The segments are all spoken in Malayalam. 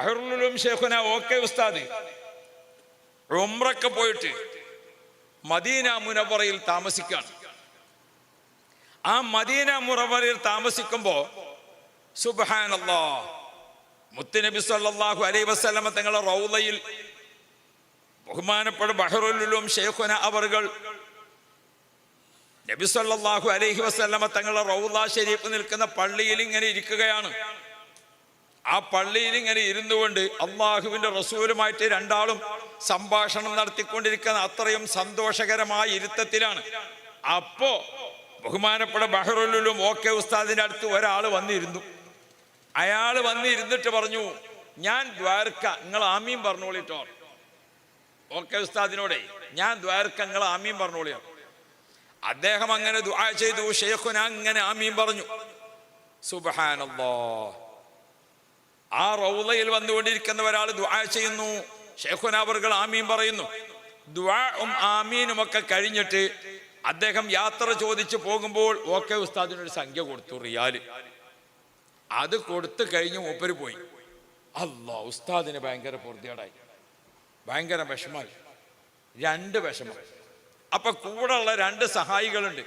ബഹറുലും ഷേഖുന ഓക്കെ ഉസ്താദ്. ഉംറക്ക് പോയിട്ട് മദീന മുനവറയിൽ താമസിക്കുകയാണ് ആ മദീന മുറവറയിൽ താമസിക്കുമ്പോ സുബാനല്ലോ മുത്തുനബി സല്ലല്ലാഹു അലൈഹി വസല്ലമ തങ്ങളുടെ റൗളയിൽ ബഹുമാനപ്പെട്ട ബഹറുലും ഷേഖുന അവറുകൾ നബി സല്ലല്ലാഹു അലൈഹി വസല്ലമ തങ്ങളുടെ റൗള ഷെരീഫ് നിൽക്കുന്ന പള്ളിയിൽ ഇങ്ങനെ ഇരിക്കുകയാണ്. ആ പള്ളിയിൽ ഇങ്ങനെ ഇരുന്നു കൊണ്ട് അള്ളാഹുവിന്റെ റസൂലുമായിട്ട് രണ്ടാളും സംഭാഷണം നടത്തിക്കൊണ്ടിരിക്കുന്ന അത്രയും സന്തോഷകരമായ ഇരുത്തത്തിലാണ്. അപ്പോ ബഹുമാനപ്പെട്ട ബഹ്റുലും ഓക്കെ ഉസ്താദിന്റെ അടുത്ത് ഒരാൾ വന്നിരുന്നു. അയാൾ വന്നിരുന്നിട്ട് പറഞ്ഞു ഞാൻ ദ്വാരക്ക നിങ്ങൾ ആമീൻ പറഞ്ഞോളിട്ടോ ഓക്കെ ഉസ്താദിനോടെ ഞാൻ ദ്വാരക്ക നിങ്ങൾ ആമീൻ പറഞ്ഞോളിയോ അദ്ദേഹം അങ്ങനെ ദുആ ചെയ്തു ഷെയ്ഖുന അങ്ങനെ ആമീൻ പറഞ്ഞു. സുബ്ഹാനല്ലാ. ആ റൗലയിൽ വന്നുകൊണ്ടിരിക്കുന്ന ഒരാൾ ദുആ ചെയ്യുന്നു. ഷെയ്ഖുന ആമീൻ പറയുന്നു. ദുആഉം ആമീനും ഒക്കെ കഴിഞ്ഞിട്ട് അദ്ദേഹം യാത്ര ചോദിച്ചു പോകുമ്പോൾ ഓക്കെ ഉസ്താദിനൊരു സംഖ്യ കൊടുത്തു റിയാൽ. അത് കൊടുത്തു കഴിഞ്ഞ് മൂപ്പര് പോയി. അല്ലാ ഉസ്താദിന് ഭയങ്കര പൊറുതിയേടായി. ഭയങ്കര വിഷമായി. രണ്ട് വിഷമം. അപ്പൊ ഉള്ള രണ്ട് സഹായികളുണ്ട്.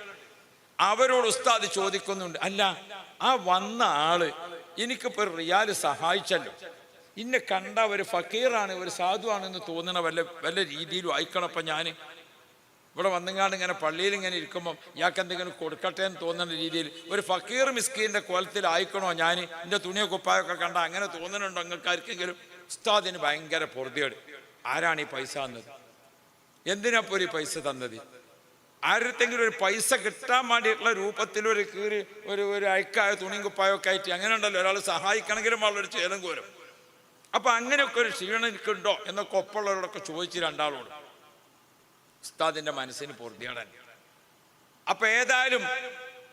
അവരോട് ഉസ്താദ് ചോദിക്കുന്നുണ്ട് അല്ല ആ വന്ന ആൾ എനിക്കിപ്പോ റിയാൽ സഹായിച്ചല്ലോ. ഇന്നെ കണ്ട ഒരു ഫക്കീറാണ് ഒരു സാധുവാണെന്ന് തോന്നണ വല്ല വല്ല രീതിയിലും ആയിക്കണം അപ്പൊ ഞാൻ ഇവിടെ വന്നെങ്ങാണ്ട് ഇങ്ങനെ പള്ളിയിൽ ഇങ്ങനെ ഇരിക്കുമ്പോൾ ഇയാൾക്ക് എന്തെങ്കിലും കൊടുക്കട്ടെ എന്ന് തോന്നുന്ന രീതിയിൽ ഒരു ഫക്കീർ മിസ്കീന്റെ കോലത്തിൽ ആയിക്കണോ ഞാൻ എന്റെ തുണിയോ കുപ്പായൊക്കെ കണ്ട അങ്ങനെ തോന്നുന്നുണ്ടോ നിങ്ങൾക്ക് ആർക്കെങ്കിലും ഉസ്താദിന് ഭയങ്കര പൊറുതിയോട് ആരാണ് ഈ പൈസ തന്നത്? എന്തിനാപ്പോ ഈ പൈസ തന്നത്? ആരുടെങ്കിലും ഒരു പൈസ കിട്ടാൻ വേണ്ടിയിട്ടുള്ള രൂപത്തിൽ ഒരു കീറി ഒരു ഒരു അയക്കായ തുണിയും കുപ്പായോ ആയിട്ട് അങ്ങനെ ഉണ്ടല്ലോ ഒരാൾ സഹായിക്കണമെങ്കിലും വളരെ ചേതം കോരും. അപ്പൊ അങ്ങനെയൊക്കെ ഒരു ക്ഷീണം എനിക്കുണ്ടോ എന്നൊക്കെ ഒപ്പമുള്ളവരോടൊക്കെ ചോദിച്ച് രണ്ടാളോട് ഉസ്താദിന്റെ മനസ്സിന് പൊറുതിയാടാൻ അപ്പൊ ഏതായാലും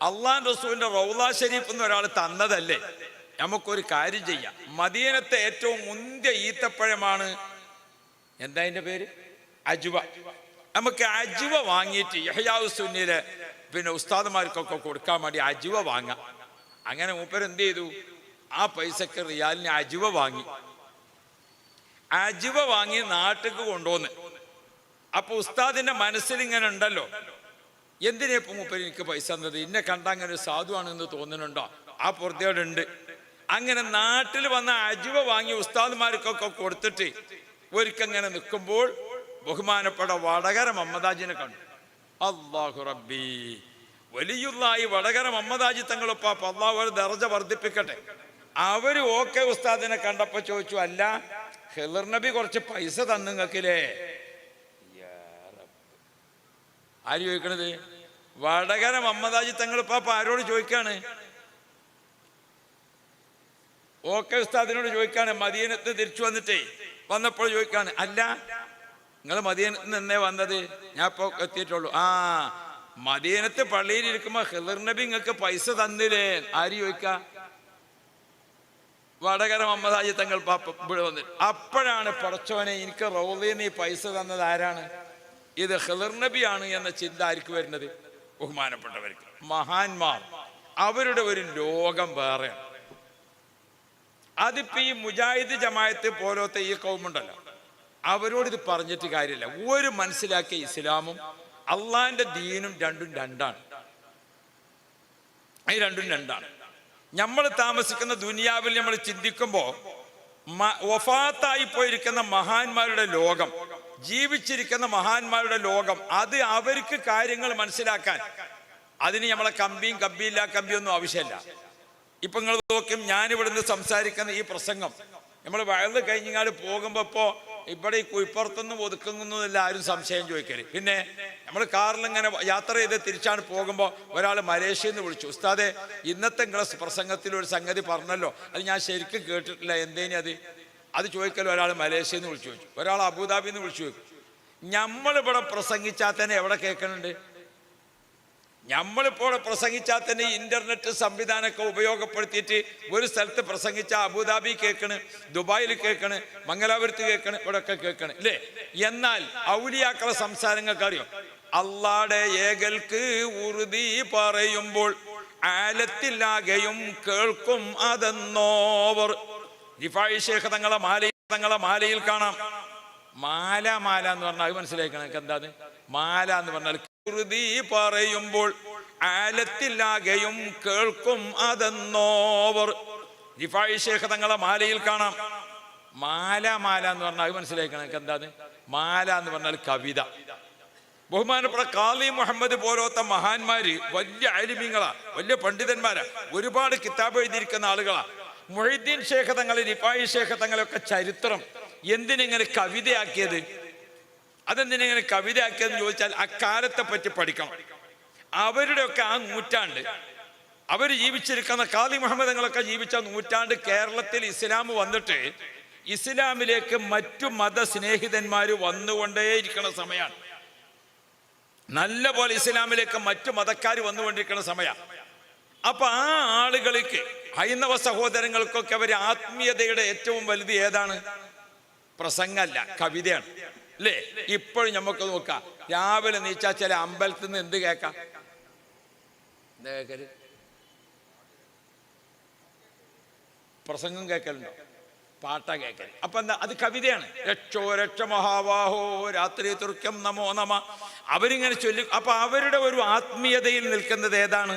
അള്ളാൻ റസൂലിന്റെ റൗല ഷരീഫ് എന്ന് ഒരാൾ തന്നതല്ലേ? നമുക്കൊരു കാര്യം ചെയ്യാം. മദീനത്തെ ഏറ്റവും മുന്തിയ ഈത്തപ്പഴമാണ് എന്താ അതിന്റെ പേര്? അജുവ. നമുക്ക് അജുവ വാങ്ങിയിട്ട് യഹയാവ് സുന്നിലെ പിന്നെ ഉസ്താദന്മാർക്കൊക്കെ കൊടുക്കാൻ വേണ്ടി അജുവ വാങ്ങാം. അങ്ങനെ മൂപ്പർ എന്ത് ചെയ്തു? ആ പൈസക്ക് റിയാലിന് അജുവ വാങ്ങി. അജുവ വാങ്ങി നാട്ടിക്ക് കൊണ്ടുവന്ന്. അപ്പൊ ഉസ്താദിന്റെ മനസ്സിൽ ഇങ്ങനെ ഉണ്ടല്ലോ. എന്തിനാ ഇപ്പൊ മൂപ്പര് എനിക്ക് പൈസ തന്നത്? ഇന്നെ കണ്ട അങ്ങനെ സാധുവാണെന്ന് തോന്നുന്നുണ്ടോ? ആ പുറത്തേടുണ്ട് അങ്ങനെ നാട്ടിൽ വന്ന അജുവ വാങ്ങി ഉസ്താദ്മാർക്കൊക്കെ കൊടുത്തിട്ട് ഒരിക്കങ്ങനെ നിൽക്കുമ്പോൾ ബഹുമാനപ്പെട്ട വടകര മമ്മദാജിനെ കണ്ടു. അള്ളാഹു റബ്ബി വലിയുള്ളായി വടകര മമ്മദാജി തങ്ങളൊപ്പം അള്ളാഹു ഒരു ദർജ വർദ്ധിപ്പിക്കട്ടെ. അവർ ഓക്കെ ഉസ്താദിനെ കണ്ടപ്പോ ചോദിച്ചു അല്ല ഹെലർ നബി കുറച്ച് പൈസ തന്നിങ്ങക്കില്ലേ ആര് ചോദിക്കണത്? വടകര മമ്മദാജി തങ്ങളിപ്പ ആരോട് ചോദിക്കാണ്? ഓക്കെ ഉസ്താദിനോട് ചോദിക്കാണ്. മദീനത്ത് തിരിച്ചു വന്നിട്ടേ വന്നപ്പോൾ ചോദിക്കാണ് അല്ല നിങ്ങൾ മദീനത്ത് നിന്നേ വന്നത്? ഞാൻ ഇപ്പൊ എത്തിയിട്ടുള്ളൂ. ആ മദീനത്ത് പള്ളിയിൽ ഇരിക്കുമ്പോ ഹിദർ നബി നിങ്ങൾക്ക് പൈസ തന്നില്ലേ? ആര് ചോദിക്ക? വടകര മമ്മദാജി തങ്ങൾ പാപ്പ ഇവിടെ വന്നിട്ട്. അപ്പോഴാണ് പടച്ചോനെ എനിക്ക് റൗലിൽ നീ പൈസ തന്നത് ആരാണ്? ഇത് ഹിളർ നബിയാണ് എന്ന ചിന്ത ആർക്ക് വരുന്നത്? ബഹുമാനപ്പെട്ടവർക്ക്. മഹാന്മാർ. അവരുടെ ഒരു ലോകം വേറെയാണ്. അതിപ്പോ ഈ മുജാഹിദ് ജമായത്ത് പോലത്തെ ഈ കൗമുണ്ടല്ലോ. അവരോട് ഇത് പറഞ്ഞിട്ട് കാര്യമില്ല. ഒരു മനസ്സിലാക്കിയ ഇസ്ലാമും അള്ളാന്റെ ദീനും രണ്ടും രണ്ടാണ്. അത് രണ്ടും രണ്ടാണ്. നമ്മൾ താമസിക്കുന്ന ദുനിയാവിൽ നമ്മൾ ചിന്തിക്കുമ്പോൾ വഫാത്തായി പോയിരിക്കുന്ന മഹാന്മാരുടെ ലോകം ജീവിച്ചിരിക്കുന്ന മഹാന്മാരുടെ ലോകം അത് അവർക്ക് കാര്യങ്ങൾ മനസ്സിലാക്കാൻ അതിന് നമ്മളെ കമ്പിയും കമ്പിയില്ല കമ്പിയൊന്നും ആവശ്യമില്ല. ഇപ്പൊ നിങ്ങൾ നോക്കും ഞാൻ ഇവിടുന്ന് സംസാരിക്കുന്ന ഈ പ്രസംഗം നമ്മൾ വയൽ കഴിഞ്ഞാൽ പോകുമ്പോ ഇവിടെ ഈ കുഴിപ്പുറത്തൊന്നും ഒതുക്കുന്നില്ല ആരും സംശയം ചോദിക്കരുത്. പിന്നെ നമ്മൾ കാറിൽ ഇങ്ങനെ യാത്ര ചെയ്ത് തിരിച്ചാണ് പോകുമ്പോൾ ഒരാൾ മലേഷ്യയിൽ നിന്ന് വിളിച്ചു ഉസ്താദെ ഇന്നത്തെ നിങ്ങളെ പ്രസംഗത്തിൽ ഒരു സംഗതി പറഞ്ഞല്ലോ അത് ഞാൻ ശരിക്കും കേട്ടിട്ടില്ല എന്തേനി അത്? അത് ചോദിക്കല്ലോ ഒരാൾ മലേഷ്യയിൽ നിന്ന് വിളിച്ചു ചോദിച്ചു. ഒരാൾ അബുദാബിയിൽ നിന്ന് വിളിച്ചു ചോദിക്കും. നമ്മളിവിടെ പ്രസംഗിച്ചാൽ തന്നെ എവിടെ കേൾക്കുന്നുണ്ട് നമ്മളിപ്പോൾ പ്രസംഗിച്ചാൽ തന്നെ ഇന്റർനെറ്റ് സംവിധാനമൊക്കെ ഉപയോഗപ്പെടുത്തിയിട്ട് ഒരു സ്ഥലത്ത് പ്രസംഗിച്ച അബുദാബി കേൾക്കണ് ദുബായിൽ കേൾക്കണ് മംഗലാപുരത്ത് കേൾക്കണ് ഇവിടെയൊക്കെ കേൾക്കണ് അല്ലേ എന്നാൽ ഔലിയാക്കളെ സംസാരങ്ങൾക്ക് അറിയോ അള്ളാടെ ഏകൽക്ക് ഉറുതി പറയുമ്പോൾ ആലത്തിലാകെയും കേൾക്കും അതെന്നോവർ. ഷേഖ് തങ്ങളെ മാലയിൽ തങ്ങളെ മാലയിൽ കാണാം. മാല മാല എന്ന് പറഞ്ഞാൽ അത് മനസ്സിലാക്കണം എന്താണ് മാല എന്ന് പറഞ്ഞാൽ കൃതി പറയുമ്പോൾ ആലത്തിലാകെയും കേൾക്കും അതെന്നോവർ. റിഫായി ഷേഖ് തങ്ങളെ മാലയിൽ കാണാം. മാല മാല എന്ന് പറഞ്ഞാൽ അത് മനസ്സിലാക്കണം എനിക്ക് എന്താണ് മാല എന്ന് പറഞ്ഞാൽ കവിത. ബഹുമാനപ്പെട്ട കാളി മുഹമ്മദ് പോലത്തെ മഹാന്മാര് വലിയ അരിമിങ്ങളാ വലിയ പണ്ഡിതന്മാരാ ഒരുപാട് കിതാബ് എഴുതിയിരിക്കുന്ന ആളുകളാ. മൊഹീദ്ദീൻ ശേഖ തങ്ങളെ റിഫായി ശേഖ തങ്ങളെയൊക്കെ ചരിത്രം. എന്തിനിങ്ങനെ കവിതയാക്കിയത്? അതെന്തിനിങ്ങനെ കവിതയാക്കിയതെന്ന് ചോദിച്ചാൽ അക്കാലത്തെ പറ്റി പഠിക്കണം. അവരുടെയൊക്കെ ആ നൂറ്റാണ്ട് അവർ ജീവിച്ചിരിക്കുന്ന കാലി മുഹമ്മദങ്ങളൊക്കെ ജീവിച്ച നൂറ്റാണ്ട് കേരളത്തിൽ ഇസ്ലാം വന്നിട്ട് ഇസ്ലാമിലേക്ക് മറ്റു മതസ്നേഹിതന്മാർ വന്നുകൊണ്ടേയിരിക്കുന്ന സമയമാണ് നല്ല പോലെ ഇസ്ലാമിലേക്ക് മറ്റു മതക്കാർ വന്നുകൊണ്ടിരിക്കുന്ന സമയമാണ് അപ്പൊ ആ ആളുകൾക്ക് ഹൈന്ദവ സഹോദരങ്ങൾക്കൊക്കെ അവർ ആത്മീയതയുടെ ഏറ്റവും വലുത് ഏതാണ്? പ്രസംഗമല്ല കവിതയാണ്. അല്ലേ ഇപ്പോഴും നമുക്ക് നോക്കാം. രാവിലെ നീച്ചാ ചില അമ്പലത്തിൽ നിന്ന് എന്ത് കേൾക്കാം? എന്താ കേക്കൽ പ്രസംഗം കേൾക്കലുണ്ടോ? പാട്ട കേൾക്കൽ അപ്പൊ എന്താ? അത് കവിതയാണ്. രക്ഷോ രക്ഷ മഹാവാഹോ രാത്രി തുർക്കം നമോ നമ. അവരിങ്ങനെ ചൊല്ലി. അപ്പൊ അവരുടെ ഒരു ആത്മീയതയിൽ നിൽക്കുന്നത് ഏതാണ്?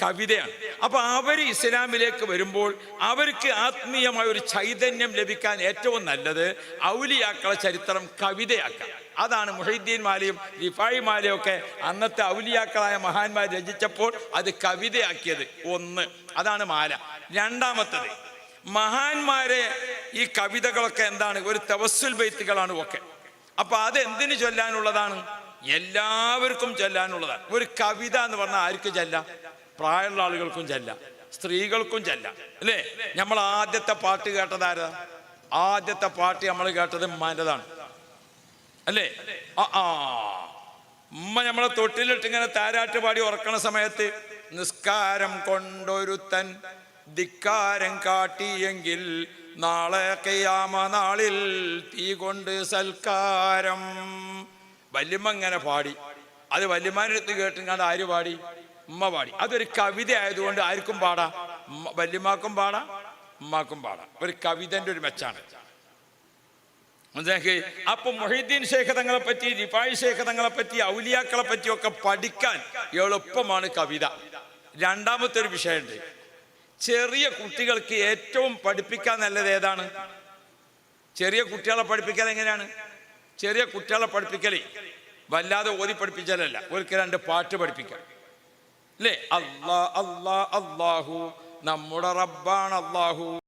കവിതയാണ്. അപ്പൊ അവർ ഇസ്ലാമിലേക്ക് വരുമ്പോൾ അവർക്ക് ആത്മീയമായ ഒരു ചൈതന്യം ലഭിക്കാൻ ഏറ്റവും നല്ലത് ഔലിയാക്കളെ ചരിത്രം കവിതയാക്കാം. അതാണ് മുഹീദ്ദീൻ മാലയും റിഫായി മാലയും ഒക്കെ അന്നത്തെ ഔലിയാക്കളായ മഹാന്മാർ രചിച്ചപ്പോൾ അത് കവിതയാക്കിയത് ഒന്ന്. അതാണ് മാല. രണ്ടാമത്തത് മഹാന്മാരെ ഈ കവിതകളൊക്കെ എന്താണ്? ഒരു തവസ്സുൽ ബൈത്തുകളാണ് ഒക്കെ. അപ്പൊ അത് എന്തിനു ചൊല്ലാനുള്ളതാണ്? എല്ലാവർക്കും ചൊല്ലാനുള്ളതാണ്. ഒരു കവിത എന്ന് പറഞ്ഞാൽ ആർക്ക് ചെല്ലാം? പ്രായമുള്ള ആളുകൾക്കും ചെല്ലാം. സ്ത്രീകൾക്കും ചെല്ലാം. അല്ലേ? നമ്മൾ ആദ്യത്തെ പാട്ട് കേട്ടതാരാ ആദ്യത്തെ പാട്ട് നമ്മൾ കേട്ടത് ഉമ്മാന്റെതാണ്. അല്ലേ? ആ ഉമ്മ നമ്മളെ തൊട്ടിലിട്ട് ഇങ്ങനെ താരാട്ട് പാടി ഉറക്കണ സമയത്ത് നിസ്കാരം കൊണ്ടൊരുത്തൻ ധിക്കാരം കാട്ടിയെങ്കിൽ നാളെ കയ്യാമ നാളിൽ തീ കൊണ്ട് സൽക്കാരം. വല്യമ്മ ഇങ്ങനെ പാടി. അത് വല്യമാനടുത്ത് കേട്ടിങ്ങാണ്ട് ആര് പാടി? ഉമ്മ പാടി. അതൊരു കവിത ആയതുകൊണ്ട് ആർക്കും പാടാം. വല്യമാക്കും പാടാ പാടാം ഉമ്മാക്കും പാടാം. ഒരു കവിതന്റെ ഒരു മെച്ചാണ്. മനസ്സിലാക്കി? അപ്പൊ മൊഹീദ്ദീൻ ശേഖ തങ്ങളെ പറ്റി ജിഫായി ശേഖ തങ്ങളെ പറ്റി ഔലിയാക്കളെ പറ്റിയൊക്കെ പഠിക്കാൻ എളുപ്പമാണ് കവിത. രണ്ടാമത്തെ ഒരു വിഷയമുണ്ട്. ചെറിയ കുട്ടികൾക്ക് ഏറ്റവും പഠിപ്പിക്കാൻ നല്ലത് ഏതാണ്? ചെറിയ കുട്ടികളെ പഠിപ്പിക്കൽ എങ്ങനെയാണ്? ചെറിയ കുട്ടികളെ പഠിപ്പിക്കലേ വല്ലാതെ ഓതി പഠിപ്പിച്ചാലല്ല ഒരിക്കൽ രണ്ട് പാട്ട് പഠിപ്പിക്കാം. അല്ലേ? അല്ലാ അല്ലാ അല്ലാഹു. നമ്മുടെ റബ്ബാണ് അല്ലാഹു.